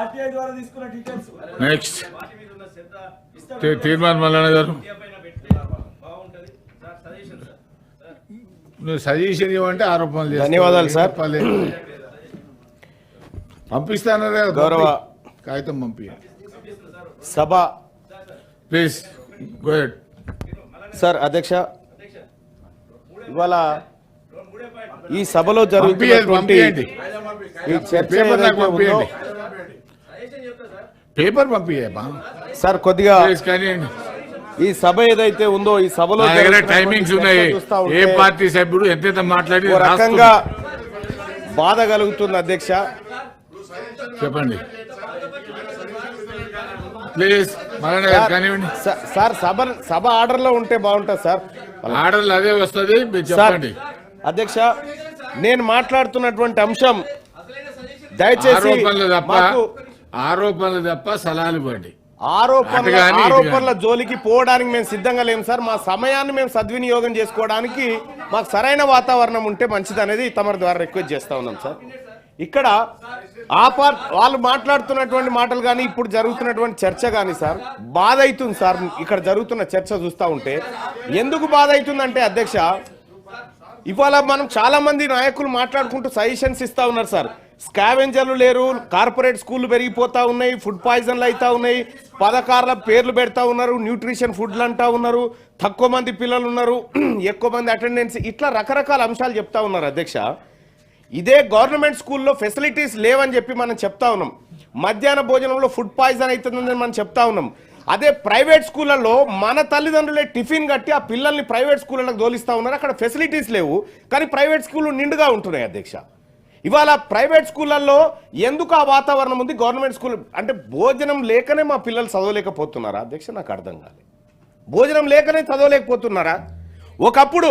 RTI ద్వారా తీసుకున్న details next తీర్మాన్ Mallanna garu. నువ్వు సజెషన్ ఇవ్వంటే ఆరోపణలు. ధన్యవాదాలు సార్. చెప్పాలి. పంపిస్తానరే గౌరవ కాగితం పంపి సభ. ప్లీజ్ గోయడ్ సార్ అధ్యక్ష. ఇవాళ ఈ సభలో జరుగుతున్నటువంటి పంపియండి ఈ చర్చ పేపర్ నాకు ఏదైతే ఉందో పంపియండి సజెషన్ చెప్తా సార్ పేపర్ పంపియమ్మా సార్ కొద్దిగా ఈ సభ ఏదైతే ఉందో ఈ సభలో టైమింగ్స్ ఉన్నాయి. ఏ పార్టీ సభ్యుడు ఎంతెంత మాట్లాడి రకంగా. బాధ కలుగుతుంది అధ్యక్ష. చెప్పండి. ప్లీజ్ సార్ సభ సభ ఆర్డర్లో ఉంటే బాగుంటుంది సార్. ఆర్డర్లు అదే వస్తుంది చెప్పండి. అధ్యక్ష నేను మాట్లాడుతున్నటువంటి అంశం దయచేసి ఆరోపణలు తప్ప సలహాలు ఇవ్వండి. ఆరోపణల ఆరోపణల జోలికి పోవడానికి మేము సిద్ధంగా లేము సార్. మా సమయాన్ని మేము సద్వినియోగం చేసుకోవడానికి మాకు సరైన వాతావరణం ఉంటే మంచిది అనేది తమరి ద్వారా రిక్వెస్ట్ చేస్తా ఉన్నాం సార్. ఇక్కడ ఆ పార్ట్ వాళ్ళు మాట్లాడుతున్నటువంటి మాటలు కానీ ఇప్పుడు జరుగుతున్నటువంటి చర్చ కానీ సార్ బాధ అవుతుంది సార్. ఇక్కడ జరుగుతున్న చర్చ చూస్తూ ఉంటే ఎందుకు బాధ అవుతుందంటే అధ్యక్ష ఇవాళ మనం చాలా మంది నాయకులు మాట్లాడుకుంటూ సజెషన్స్ ఇస్తా ఉన్నారు సార్. స్కావెంజర్లు లేరు కార్పొరేట్ స్కూళ్ళు పెరిగిపోతా ఉన్నాయి ఫుడ్ పాయిజన్లు అవుతా ఉన్నాయి పథకాల పేర్లు పెడతా ఉన్నారు న్యూట్రిషన్ ఫుడ్లు అంటా ఉన్నారు తక్కువ మంది పిల్లలు ఉన్నారు ఎక్కువ మంది అటెండెన్స్ ఇట్లా రకరకాల అంశాలు చెప్తా ఉన్నారు అధ్యక్ష. ఇదే గవర్నమెంట్ స్కూల్లో ఫెసిలిటీస్ లేవని చెప్పి మనం చెప్తా ఉన్నాం. మధ్యాహ్న భోజనంలో ఫుడ్ పాయిజన్ అవుతుందని మనం చెప్తా ఉన్నాం. అదే ప్రైవేట్ స్కూళ్ళల్లో మన తల్లిదండ్రులే టిఫిన్ కట్టి ఆ పిల్లల్ని ప్రైవేట్ స్కూళ్ళకి తోలిస్తూ ఉన్నారు. అక్కడ ఫెసిలిటీస్ లేవు కానీ ప్రైవేట్ స్కూళ్ళు నిండుగా ఉంటున్నాయి అధ్యక్ష. ఇవాళ ప్రైవేట్ స్కూళ్ళల్లో ఎందుకు ఆ వాతావరణం ఉంది? గవర్నమెంట్ స్కూల్ అంటే భోజనం లేకనే మా పిల్లలు చదవలేకపోతున్నారా? అధ్యక్ష నాకు అర్థం కాలేదు భోజనం లేకనే చదవలేకపోతున్నారా? ఒకప్పుడు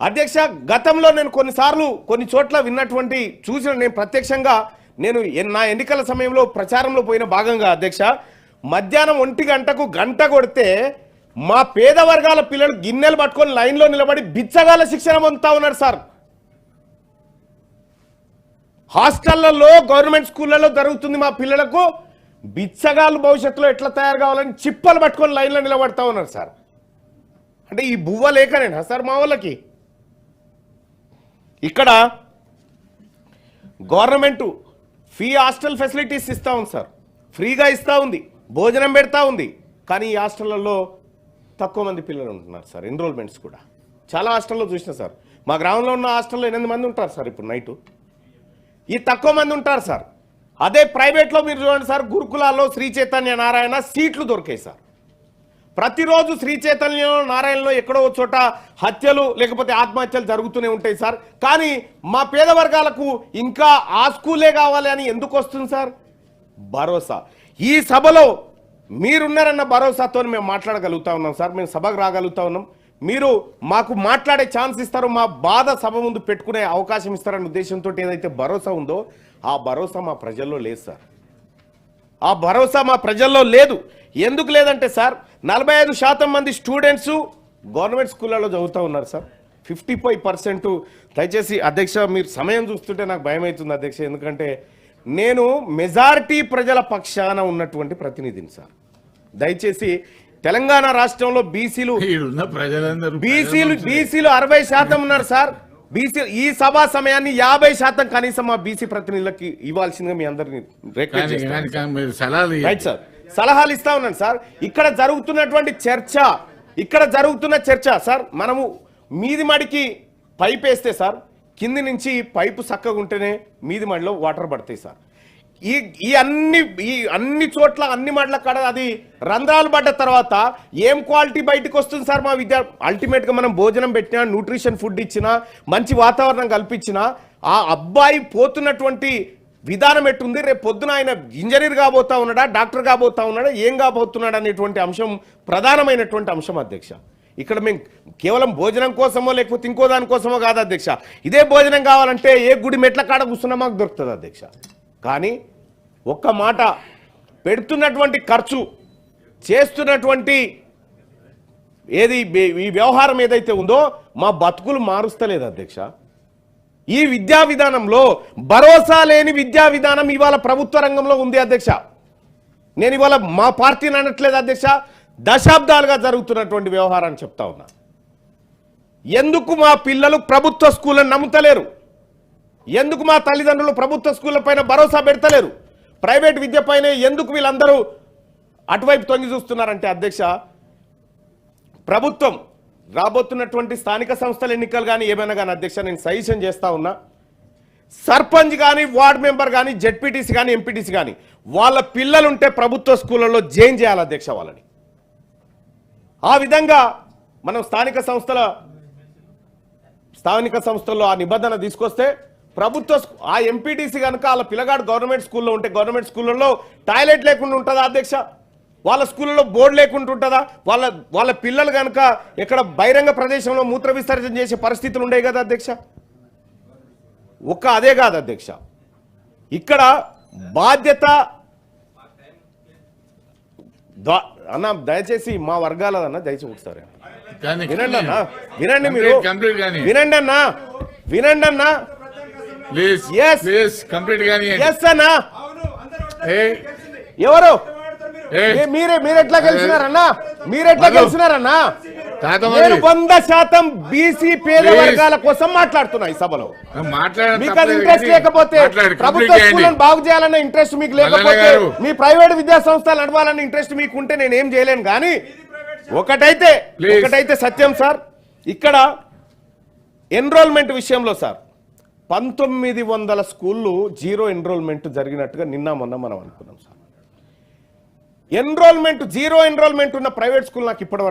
అధ్యక్ష గతంలో నేను కొన్నిసార్లు కొన్ని చోట్ల విన్నటువంటి చూసిన నేను ప్రత్యక్షంగా నేను నా ఎన్నికల సమయంలో ప్రచారంలో పోయిన భాగంగా అధ్యక్ష మధ్యాహ్నం ఒంటి గంటకు గంట కొడితే మా పేద వర్గాల పిల్లలు గిన్నెలు పట్టుకొని లైన్లో నిలబడి బిచ్చగాల శిక్షణ పొందుతా ఉన్నారు సార్. హాస్టళ్ళలో గవర్నమెంట్ స్కూళ్ళలో జరుగుతుంది మా పిల్లలకు. బిచ్చగాళ్ళు భవిష్యత్తులో ఎట్లా తయారు కావాలని చిప్పలు పట్టుకొని లైన్లో నిలబడతా ఉన్నారు సార్. అంటే ఈ బువ్వ లేకనేనా సార్ మా వాళ్ళకి? ఇక్కడ గవర్నమెంట్ ఫీ హాస్టల్ ఫెసిలిటీస్ ఇస్తూ ఉంది సార్. ఫ్రీగా ఇస్తూ ఉంది. భోజనం పెడతా ఉంది. కానీ ఈ హాస్టళ్ళలో తక్కువ మంది పిల్లలు ఉంటున్నారు సార్ ఎన్రోల్మెంట్స్ కూడా. చాలా హాస్టల్లో చూసిన సార్. మా గ్రామంలో ఉన్న హాస్టల్లో ఎనిమిది మంది ఉంటారు సార్ ఇప్పుడు నైటు. ఈ తక్కువ మంది ఉంటారు సార్. అదే ప్రైవేట్లో మీరు చూడండి సార్ గురుకులాల్లో శ్రీ చైతన్య నారాయణ సీట్లు దొరికాయి సార్. ప్రతిరోజు శ్రీ చైతన్య నారాయణలో ఎక్కడో ఒక చోట హత్యలు లేకపోతే ఆత్మహత్యలు జరుగుతూనే ఉంటాయి సార్. కానీ మా పేద వర్గాలకు ఇంకా ఆ స్కూలే కావాలి అని ఎందుకు వస్తుంది సార్? భరోసా. ఈ సభలో మీరున్నారన్న భరోసాతో మేము మాట్లాడగలుగుతా ఉన్నాం సార్. మేము సభకు రాగలుగుతా ఉన్నాం. మీరు మాకు మాట్లాడే ఛాన్స్ ఇస్తారు మా బాధ సభ ముందు పెట్టుకునే అవకాశం ఇస్తారన్న ఉద్దేశంతో ఏదైతే భరోసా ఉందో ఆ భరోసా మా ప్రజల్లో లేదు సార్. ఆ భరోసా మా ప్రజల్లో లేదు. ఎందుకు లేదంటే సార్ నలభై ఐదు శాతం మంది స్టూడెంట్స్ గవర్నమెంట్ స్కూళ్ళలో చదువుతూ ఉన్నారు సార్. ఫిఫ్టీ ఫైవ్ పర్సెంట్ దయచేసి అధ్యక్ష మీరు సమయం చూస్తుంటే నాకు భయం అవుతుంది అధ్యక్ష ఎందుకంటే నేను మెజారిటీ ప్రజల పక్షాన ఉన్నటువంటి ప్రతినిధిని సార్. దయచేసి తెలంగాణ రాష్ట్రంలో బీసీలు బీసీలు బీసీలు అరవై శాతం ఉన్నారు సార్. బీసీ ఈ సభా సమయాన్ని యాభై శాతం కనీసం మా బీసీ ప్రతినిధులకి ఇవ్వాల్సిందిగా మీ అందరినీ. Right sir. సలహాలు ఇస్తా ఉన్నాను సార్. ఇక్కడ జరుగుతున్నటువంటి చర్చ ఇక్కడ జరుగుతున్న చర్చ సార్ మనము మీది మడికి పైప్ వేస్తే సార్ కింది నుంచి పైపు చక్కగా ఉంటేనే మీది మడిలో వాటర్ పడతాయి సార్. ఈ ఈ అన్ని ఈ అన్ని చోట్ల అన్ని మాటల కాడ అది రంధ్రాలు పడ్డ తర్వాత ఏం క్వాలిటీ బయటకు వస్తుంది సార్ మా విద్యా అల్టిమేట్గా మనం భోజనం పెట్టినా న్యూట్రిషన్ ఫుడ్ ఇచ్చినా మంచి వాతావరణం కల్పించినా ఆ అబ్బాయి పోతున్నటువంటి విధానం ఎట్టుంది? రేపు పొద్దున ఆయన ఇంజనీర్ కాబోతా ఉన్నాడా డాక్టర్ కాబోతా ఉన్నాడా ఏం కాబోతున్నాడు అనేటువంటి అంశం ప్రధానమైనటువంటి అంశం అధ్యక్ష. ఇక్కడ మేము కేవలం భోజనం కోసమో లేకపోతే ఇంకో దానికోసమో కాదు అధ్యక్ష. ఇదే భోజనం కావాలంటే ఏ గుడి మెట్ల కాడ కూర్చున్నా మాకు దొరుకుతుంది అధ్యక్ష. కానీ ఒక్క మాట పెడుతున్నటువంటి ఖర్చు చేస్తున్నటువంటి ఏది ఈ వ్యవహారం ఏదైతే ఉందో మా బతుకులు మారుస్తలేదు అధ్యక్ష. ఈ విద్యా విధానంలో భరోసా లేని విద్యా విధానం ఇవాళ ప్రభుత్వ రంగంలో ఉంది అధ్యక్ష. నేను ఇవాళ మా పార్టీని అనట్లేదు అధ్యక్ష. దశాబ్దాలుగా జరుగుతున్నటువంటి వ్యవహారాన్ని చెప్తా ఉన్నా. ఎందుకు మా పిల్లలు ప్రభుత్వ స్కూళ్ళని నమ్ముతలేరు? ఎందుకు మా తల్లిదండ్రులు ప్రభుత్వ స్కూళ్ళ పైన భరోసా పెడతలేరు? ప్రైవేట్ విద్యపైనే ఎందుకు వీళ్ళందరూ అటువైపు తొంగి చూస్తున్నారంటే అధ్యక్ష ప్రభుత్వం రాబోతున్నటువంటి స్థానిక సంస్థల ఎన్నికలు కానీ ఏమైనా కానీ అధ్యక్ష నేను సజెషన్ చేస్తా ఉన్నా. సర్పంచ్ కానీ వార్డ్ మెంబర్ కానీ జెడ్పీటీసీ కానీ ఎంపీటీసీ కానీ వాళ్ళ పిల్లలుంటే ప్రభుత్వ స్కూళ్ళలో జైన్ చేయాలి అధ్యక్ష వాళ్ళని. ఆ విధంగా మనం స్థానిక సంస్థల స్థానిక సంస్థల్లో ఆ నిబంధన తీసుకొస్తే ప్రభుత్వ ఆ ఎంపీటీసీ కనుక వాళ్ళ పిల్లగాడు గవర్నమెంట్ స్కూల్లో ఉంటే గవర్నమెంట్ స్కూళ్ళల్లో టాయిలెట్ లేకుండా ఉంటుందా అధ్యక్ష? వాళ్ళ స్కూళ్ళలో బోర్డు లేకుండా ఉంటుందా? వాళ్ళ వాళ్ళ పిల్లలు కనుక ఇక్కడ బహిరంగ ప్రదేశంలో మూత్ర విసర్జన చేసే పరిస్థితులు ఉండేవి కదా అధ్యక్ష? ఒక్క అదే కాదు అధ్యక్ష. ఇక్కడ బాధ్యత అన్న దయచేసి మా వర్గాలదన్న దయచేసి ఒకసారి. వినండి అన్న. వినండి మీరు. వినండి అన్న. వినండి అన్న. Please Yes. ప్లీజ్ కంప్లీట్ గానీ ఎస్ అన్న ఏ ఎవరు మీరే మీరు ఎట్లా గెలిచినారన్నా మీరు ఎట్లా మధు. గెలిచినారన్నా నేను వంద శాతం బీసీ పేద. వర్గాల కోసం మాట్లాడుతున్నా ఈ సభలో మీకు అది ఇంట్రెస్ట్ లేకపోతే ప్రభుత్వ. స్కూళ్ళను బాగు చేయాలన్న ఇంట్రెస్ట్ మీకు లేకపోతే. మీ ప్రైవేట్ విద్యా సంస్థలు నడవాలన్న ఇంట్రెస్ట్ మీకు ఉంటే నేను ఏం చేయలేను కానీ ఒకటైతే. ఒకటైతే సత్యం సార్ ఇక్కడ ఎన్రోల్మెంట్ విషయంలో సార్ పంతొమ్మిది వందల స్కూళ్ళు జీరో ఎన్రోల్మెంట్ జరిగినట్టుగా నిన్న మొన్న మనం అనుకున్నాం సార్. ఎన్రోల్మెంట్ జీరో ఎన్రోల్మెంట్ ఉన్న ప్రైవేట్ స్కూల్ నాకు ఇప్పటి